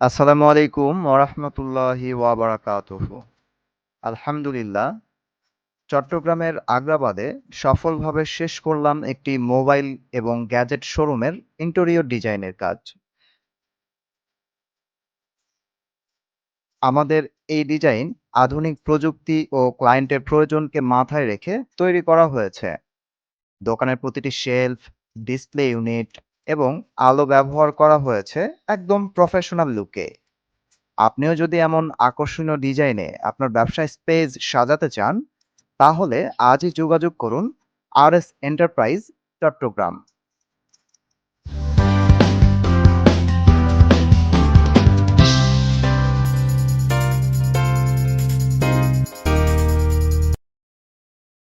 আসসালামু আলাইকুম ওরহমতুল্লাহি ওয়াবারাকাতুহু আলহামদুলিল্লাহ, চট্টগ্রামের আগ্রাবাদে সফলভাবে শেষ করলাম একটি মোবাইল এবং গ্যাজেট শোরুমের ইন্টেরিয়র ডিজাইনের কাজ। আমাদের এই ডিজাইন আধুনিক প্রযুক্তি ও ক্লায়েন্টের প্রয়োজনকে মাথায় রেখে তৈরি করা হয়েছে। দোকানের প্রতিটি শেলফ, ডিসপ্লে ইউনিট এবং আলো ব্যবহার করা হয়েছে একদম প্রফেশনাল লুকে আপনিও যদি এমন আকর্ষণীয় ডিজাইনে আপনার ব্যবসায় স্পেস সাজাতে চান, তাহলে আজই যোগাযোগ করুন আর এস এন্টারপ্রাইজ চট্টগ্রাম।